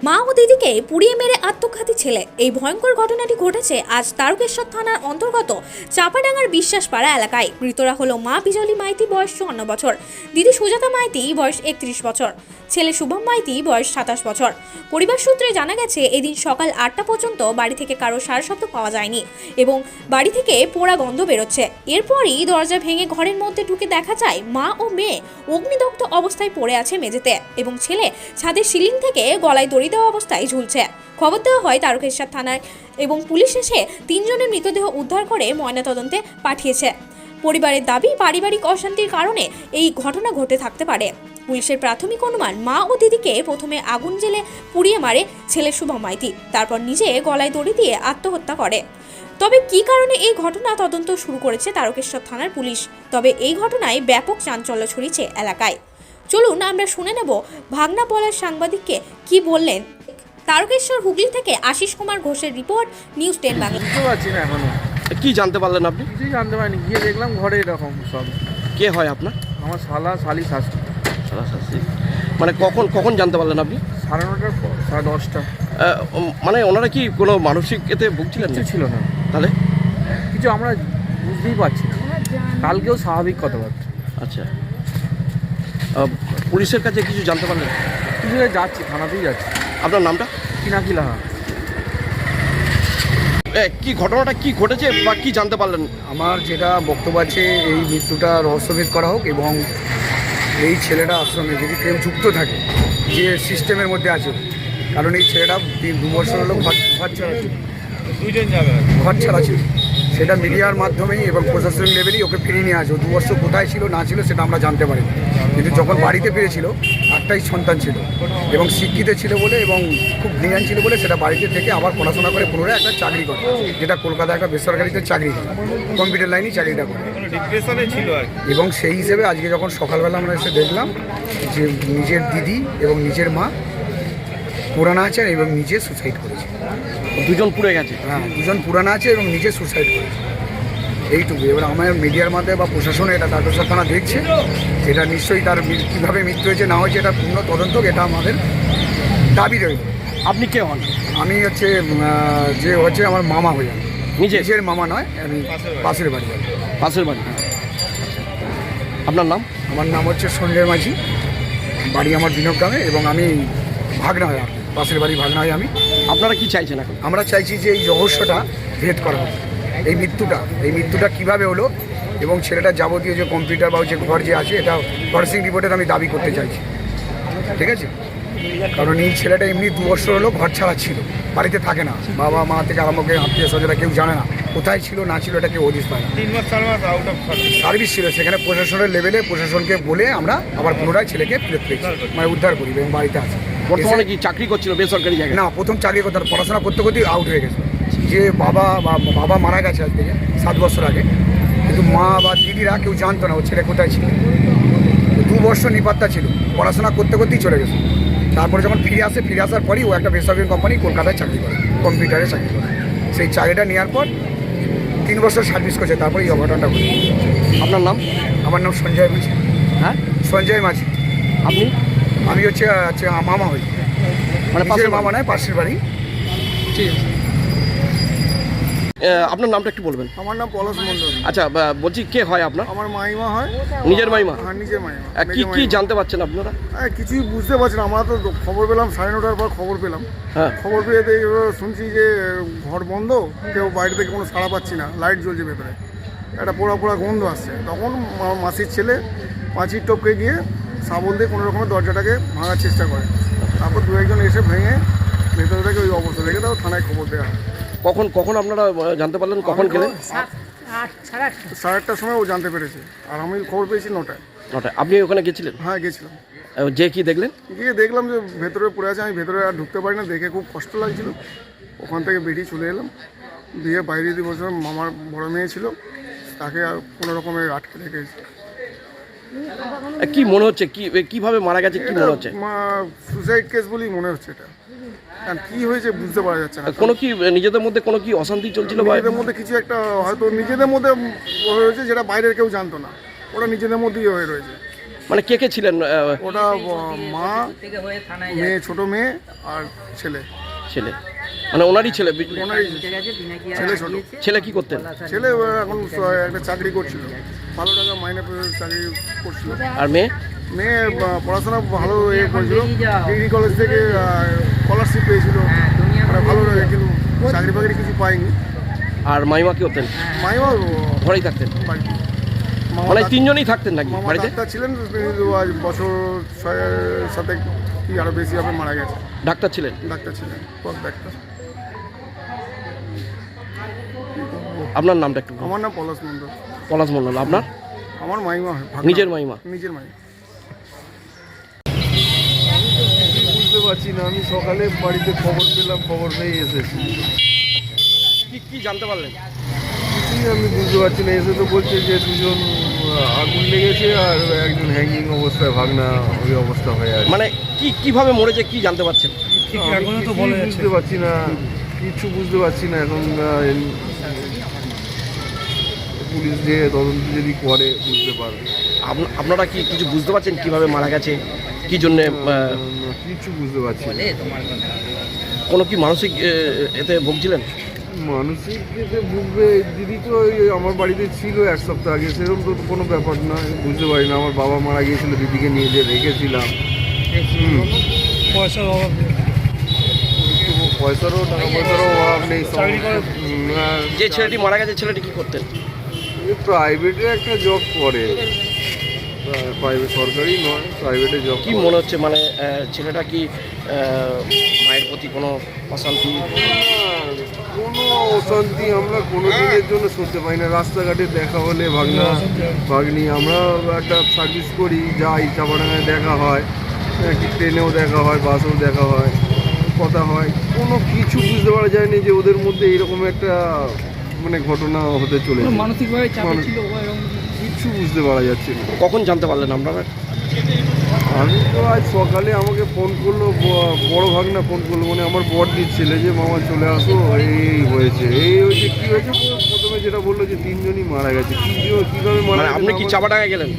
মা ও দিদিকে পুড়িয়ে মেরে আত্মঘাতী ছেলে। এই ভয়ঙ্কর ঘটনাটি ঘটেছে আজ তারকেশ্বর থানার অন্তর্গত চাপাডাঙ্গার বিশ্বাসপাড়া এলাকায়। মৃতরা হলো মা বিজলি মাইতি, বয়স চুয়ান্ন বছর। দিদি সুজাতা মাইতি, বয়স একত্রিশ বছর। ছেলে শুভম মাইতি, বয়স সাতাশ বছর। পরিবার সূত্রে জানা গেছে, এদিন সকাল আটটা পর্যন্ত বাড়ি থেকে কারও সার শব্দ পাওয়া যায়নি এবং বাড়ি থেকে পোড়া গন্ধ বেরোচ্ছে। এরপরই দরজা ভেঙে ঘরের মধ্যে ঢুকে দেখা যায়, মা ও মেয়ে অগ্নিদগ্ধ অবস্থায় পড়ে আছে মেঝেতে এবং ছেলে ছাদের সিলিং থেকে গলায় দড়ি দেওয়া অবস্থায় ঝুলছে। খবর দেওয়া হয় তারকেশ্বর থানায় এবং পুলিশ এসে তিনজনের মৃতদেহ উদ্ধার করে ময়নাতদন্তে পাঠিয়েছে। পরিবারের দাবি, পারিবারিক অশান্তির কারণে এই ঘটনা ঘটে থাকতে পারে। পুলিশের প্রাথমিক অনুমান, মা ও দিদিকে প্রথমে আগুন জেলে পুড়িয়ে মারে ছেলে শুভম মাইতি, তারপর নিজে গলায় দড়ি দিয়ে আত্মহত্যা করে। তবে কী কারণে এই ঘটনা তদন্ত শুরু করেছে তারকেশ্বর থানার পুলিশ? তবে এই ঘটনায় ব্যাপক চাঞ্চল্য ছড়িয়েছে এলাকায়। চলুন আমরা শুনে নেব ভাগনা বলার সাংবাদিককে কি বললেন। তারকেশ্বর হুগলি থেকে আশিস কুমার ঘোষের রিপোর্ট নিউজ টেন বাংলা। বুঝতে পারছি না এখনও। কি জানতে পারলেন আপনি? কিছুই জানতে পারিনি। গিয়ে দেখলাম ঘরে এরকম সব। কে হয় আপনার? আমার শালা শালি শাস্তি। সাদা শাস্তি? মানে কখন কখন জানতে পারলেন আপনি? সাড়ে নটার পর সাড়ে দশটা। আহ, উম, মানে ওনারা কি কোনো মানসিক এতে ভুগছিলেন না কিছু ছিল না। তাহলে? কিছু আমরা বুঝতেই পারছি না। কালকেও স্বাভাবিক কথাবার্তা। আচ্ছা। পুলিশের কাছে কিছু জানতে পারলেন? কিছু যাচ্ছি থানাতেই যাচ্ছি। আপনার নামটা? কিনাকি লাহা কি ঘটনাটা কি ঘটেছে বা কি জানতে পারলেন? আমার যেটা বক্তব্য আছে এই মৃত্যুটা রহস্যভেদ করা হোক এবং এই ছেলেটা আশ্রমে যদি কেউ যুক্ত থাকে যে সিস্টেমের মধ্যে আছে কারণ এই ছেলেটা দু বছর হলো ঘর ছাড়া ছিল। দুইজন যাবে ঘর ছাড়া ছিল। সেটা মিডিয়ার মাধ্যমেই এবং প্রশাসনিক লেভেলেই ওকে ফিরিয়ে নিয়ে আসব দু বছর কোথায় ছিল না ছিল সেটা আমরা জানতে পারি কিন্তু যখন বাড়িতে ফিরেছিল একটাই সন্তান ছিল এবং শিক্ষিত ছিল বলে এবং খুব জ্ঞান ছিল বলে সেটা বাড়িতে থেকে আবার পড়াশোনা করে পুনরায় একটা চাকরি করে যেটা কলকাতায় একটা বেসরকারিতে চাকরি করে কম্পিউটার লাইনেই চাকরিটা করে। ছিল এবং সেই হিসেবে আজকে যখন সকালবেলা আমরা এসে দেখলাম যে নিজের দিদি এবং নিজের মা পুরানা আছে এবং নিজে সুসাইড করেছে। দুজন পুড়ে গেছে। হ্যাঁ দুজন পুরানো আছে এবং নিজে সুসাইড করেছে। এইটুকু। এবার আমার মিডিয়ার মাধ্যমে বা প্রশাসনে এটা তারকেশ্বর থানা দেখছে এটা নিশ্চয়ই তার কীভাবে মৃত্যু হয়েছে না হয়েছে এটা পূর্ণ তদন্ত এটা আমাদের দাবি রইল। আপনি কে হন? আমি হচ্ছে যে হচ্ছে আমার মামা হয়ে যাবে। নিজে নিজের মামা নয় আমি পাশের বাড়ি পাশের বাড়ি? আপনার নাম? আমার নাম হচ্ছে সঞ্জয় মাঝি। বাড়ি আমার বিনোদ গ্রামে এবং আমি ভাগনা হয় পাশের বাড়ি ভাগনা হয় আমি। আপনারা কি চাইছেন এখন? আমরা চাইছি যে এই রহস্যটা ভেদ করা হোক। এই মৃত্যুটা এই মৃত্যুটা কীভাবে হলো এবং ছেলেটা যাবতীয় যে কম্পিউটার বা যে ঘর যে আছে এটা ফরেন্সিক রিপোর্টের আমি দাবি করতে চাইছি। ঠিক আছে? কারণ এই ছেলেটা এমনি দু বছর হলো ঘর ছাড়া ছিল বাড়িতে থাকে না। বাবা মা থেকে আরম্ভ করে আত্মীয় স্বজনরা কেউ জানে না কোথায় ছিল না ছিল এটা কেউ হদিস পায় না। তিন মাস আউট অফ সার্ভিস ছিল সেখানে প্রশাসনের লেভেলে প্রশাসনকে বলে আমরা আবার পুনরায় ছেলেকে ফেরত পেয়েছি মানে উদ্ধার করি এবং বাড়িতে আসি বর্তমানে কি চাকরি করছিল বেসরকারি জায়গায়? না প্রথম চাকরি করতে পড়াশোনা করতে করতেই আউট হয়ে গেছে। যে বাবা বা বাবা মারা গেছে আজ থেকে সাত বছর আগে। কিন্তু মা বা দিদিরা কেউ জানতো না ও ছেলে কোথায় ছিল। দু বছর নিপাত্তা ছিল। পড়াশোনা করতে করতেই চলে গেছে। তারপরে যখন ফিরে আসে ফিরে আসার পরই ও একটা বেসরকারি কোম্পানি কলকাতায় চাকরি করে কম্পিউটারে চাকরি করে। সেই চাকরিটা নেওয়ার পর তিন বছর সার্ভিস করছে তারপরে এই অঘটনটা ঘটে আপনার নাম? আমার নাম সঞ্জয় মাঝি। হ্যাঁ? সঞ্জয় মাঝি। আপনি? আমি হচ্ছে হচ্ছে মামা হই। মানে পাশের মামা নয় পাশের বাড়ি। ঠিক আছে। আপনার নামটা একটু বলবেন। আমার নাম পলাশ মন্ডল আচ্ছা বলছি কে হয় আপনার? আমার মাইমা হয়। নিজের মাইমা? হ্যাঁ নিজের মাইমা। কি কি জানতে পারছেন আপনারা? হ্যাঁ কিছুই বুঝতে পারছি না। আমরা তো খবর পেলাম সাড়ে নটার পর খবর পেলাম। হ্যাঁ। খবর পেয়ে শুনছি যে ঘর বন্ধ। কেউ বাইরে থেকে কোনো সাড়া পাচ্ছি না। লাইট জ্বলছে ভেতরে। একটা পোড়া পোড়া গন্ধ আসছে। তখন মাসির ছেলে পাঁচির টপকে গিয়ে সাবল দিয়ে কোনো রকমের দরজাটাকে ভাঙার চেষ্টা করে। তারপর দু একজন এসে ভেঙে ভেতরে থেকে ওই অবস্থা দেখে তাও থানায় খবর দেওয়া হয়। কখন কখন আপনারা জানতে পারলেন কখন গেলেন? সাড়ে আটটার সময়। ও জানতে পেরেছে। আর আমি খবর পেয়েছি নটায়। নটায়। আপনি ওখানে গেছিলেন? হ্যাঁ গেছিলাম। যে কি দেখলেন? গিয়ে দেখলাম যে ভেতরে পড়ে আছে। আমি ভেতরে আর ঢুকতে পারি না দেখে খুব কষ্ট লাগছিল। ওখান থেকে বেরিয়ে চলে এলাম। দিয়ে বাইরে দিয়ে বসলাম মামার বড় মেয়ে ছিল। তাকে আর কোনো রকমে আটকে রেখেছে। কি মনে হচ্ছে? কি কীভাবে মারা গেছে? কি মনে হচ্ছে? সুসাইড কেস বলেই মনে হচ্ছে এটা। কারণ কি হয়েছে বুঝতে পারা যাচ্ছে না। কোনো কি নিজেদের মধ্যে কোনো কি অশান্তি চলছিল নিজেদের মধ্যে কিছু একটা হয়তো নিজেদের মধ্যে হয়েছে যেটা বাইরের কেউ জানতো না। ওরা নিজেদের মধ্যেই হয়ে রয়েছে। মানে কে কে ছিলেন ওটা মা মেয়ে ছোট মেয়ে আর ছেলে। ছেলে। মানে ওনারই ছেলে ওনারই ছেলে। ছোট। ছেলে কি করতেন? ছেলে এখন একটা চাকরি করছিল। ভালো টাকা মাইনে চাকরি করছিল। আর মেয়ে? মেয়ে পড়াশোনা ভালো এ করেছিল। ডিগ্রি কলেজ থেকে স্কলারশিপ পেয়েছিল। মানে ভালো কিন্তু চাকরি বাকরি কিছু পাইনি। আর মাইমা কি করতেন? মাইমা ঘরেই থাকতেন? মানে তিনজনই থাকতেন নাকি? বাড়িতে? ছিলেন বছর ছয় সাথে কি আরও বেশি হবে মারা গেছে। ডাক্তার ছিলেন? ডাক্তার ছিলেন পথ ডাক্তার? আপনার নামটা একটু আমার নাম পলাশ মন্ডল পলাশ মন্ডল আপনার? আমার মাইমা নিজের মাইমা? নিজের মাইমা। বুঝতে পারছি না আমি সকালে বাড়িতে খবর পেলাম খবর পেয়ে এসেছি। কি কি জানতে পারলেন? কিছুই আমি বুঝতে পারছি না এসে তো বলছে যে দুজন আগুন লেগেছে আর একজন হ্যাঙ্গিং অবস্থায় ভাগনা ওই অবস্থা হয়ে আছে। মানে কি কীভাবে মরেছে কি জানতে পারছেন? আমি কিছুই বুঝতে পারছি না কিছু বুঝতে পারছি না এখন পুলিশ যে তদন্ত যদি করে বুঝতে পারবে। আপনারা কি কিছু বুঝতে পারছেন কীভাবে মারা গেছে? কি জন্য কিছু বুঝতে পারছি না। কোনো কি মানসিক এতে ভুগছিলেন? মানসিক যেতে ভুগবে দিদি তো ওই আমার বাড়িতে ছিল এক সপ্তাহ আগে সেরকম তো কোনো ব্যাপার না বুঝতে পারি না আমার বাবা মারা গিয়েছিল দিদিকে নিয়ে যে রেখেছিলাম। হুম। তো পয়সারও টাকা পয়সারও অভাব নেই যে ছেলেটি মারা গেছে ছেলেটি কি করতেন? প্রাইভেটে একটা জব করে। প্রাইভেট সরকারি নয় প্রাইভেটে জব কি মনে হচ্ছে মানে ছেলেটা কি মায়ের প্রতি কোনো অশান্তি? কোনো অশান্তি আমরা কোনো দিনের জন্য শুনতে পাই না। রাস্তাঘাটে দেখা হলে ভাগনা ভাগ্নি আমরা একটা সার্ভিস করি যাই চাপাডাঙ্গায় দেখা হয় হ্যাঁ, কি ট্রেনেও দেখা হয় বাসেও দেখা হয় কথা হয়। কোনো কিছু বুঝতে পারা যায়নি যে ওদের মধ্যে এরকম একটা মানে ঘটনা হতে চলেছে। মানসিকভাবে কিছু বুঝতে পারা যাচ্ছে না। কখন জানতে পারলেন আপনারা? আমি তো আজ সকালে আমাকে ফোন করল বড় ভাগনা ফোন করল মানে আমার বড়দির ছেলে যে মামা চলে আসো। এই হয়েছে। এই হয়েছে কি হয়েছে? প্রথমে যেটা বলল যে তিনজনই মারা গেছে। যে- কীভাবে মারা মানে আপনি কি আমার- চাপাডাঙ্গায় গেলেন?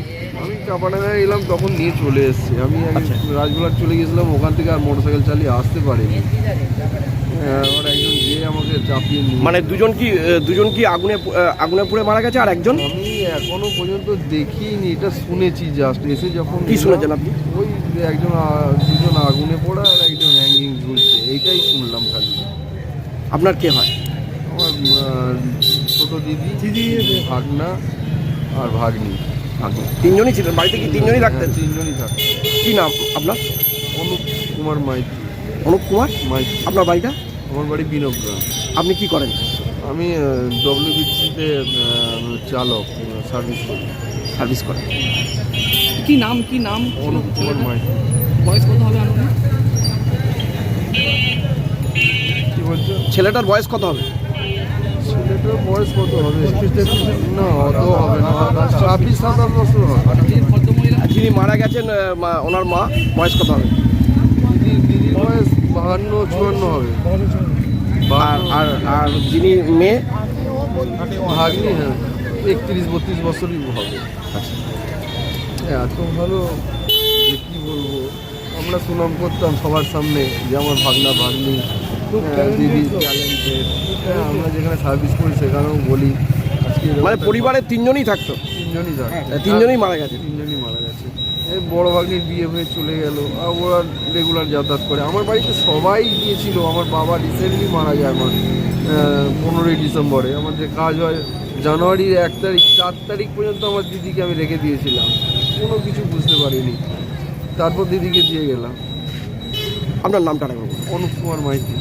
আমি চাপাডাঙ্গায় এলাম তখন নিয়ে চলে এসেছি। আমি আচ্ছা। রাজগোলার চলে গেছিলাম ওখান থেকে আর মোটরসাইকেল চালিয়ে আসতে পারিনি। হ্যাঁ, আবার একজন আমাকে চাপিয়ে নিয়ে মানে দুজন কি দুজন কি আগুনে আগুনে পুড়ে মারা গেছে আর একজন? আমি এখনও পর্যন্ত দেখিনি এটা শুনেছি জাস্ট এসে যখন কি শুনেছেন আপনি? ওই একজন দুজন আগুনে পড়া আর একজন হ্যাঙ্গিং ঝুলছে এইটাই শুনলাম খালি। আপনার কে হয়? আমার ছোট দিদি দিদি ভাগনা আর ভাগ্নি। আচ্ছা। তিনজনই ছিলেন বাড়িতে কি তিনজনই হ্যাঁ, তিনজনই থাকে কি নাম আপনার? অনুপ কুমার মাইতি। অনুপ কুমার? মাইতি। আপনার বাড়িটা? আমার বাড়ি বিনগ্রাম আপনি কি করেন? আমি ডব্লিউবিসিতে চালক সার্ভিস করি। সার্ভিস করেন। কি নাম কি নাম? অনুপ কুমার মাইতি। বয়স কত হবে আপনার কি বলছো? ছেলেটার বয়স কত হবে? ছেলেটার বয়স কত হবে? না অত হবে না। ছাব্বিশ সাতাশ বছর হবে। আর যিনি মারা গেছেন মা- ওনার মা বয়স কত হবে? বয়স বাহান্ন চুয়ান্ন হবে। আর আর আর যিনি মেয়ে? ভাগ্নি হ্যাঁ। একত্রিশ বত্রিশ বছরই হবে। এত ভালো যে কী বলব? আমরা সুনাম করতাম সবার সামনে যে আমার ভাগনা ভাগ্নি হ্যাঁ, দিদি ট্যালেন্টেড হ্যাঁ আমরা যেখানে সার্ভিস করি সেখানেও বলি মানে পরিবারের তিনজনই থাকতো? তিনজনই থাকে আহ, তিনজনই মারা গেছে। তিনজনই মারা গেছে। বড় ভাগ্নির বিয়ে হয়ে চলে গেল আর ওরা রেগুলার যাতায়াত করে। আমার বাড়িতে সবাই গিয়েছিল আমার বাবা রিসেন্টলি মারা যায় আমার পনেরোই ডিসেম্বরে। আমার যে কাজ হয় জানুয়ারির এক তারিখ চার তারিখ পর্যন্ত আমার দিদিকে আমি রেখে দিয়েছিলাম। কোনো কিছু বুঝতে পারিনি। তারপর দিদিকে দিয়ে গেলাম। আপনার নামটা রাখব অনুপ কুমার মাইতি।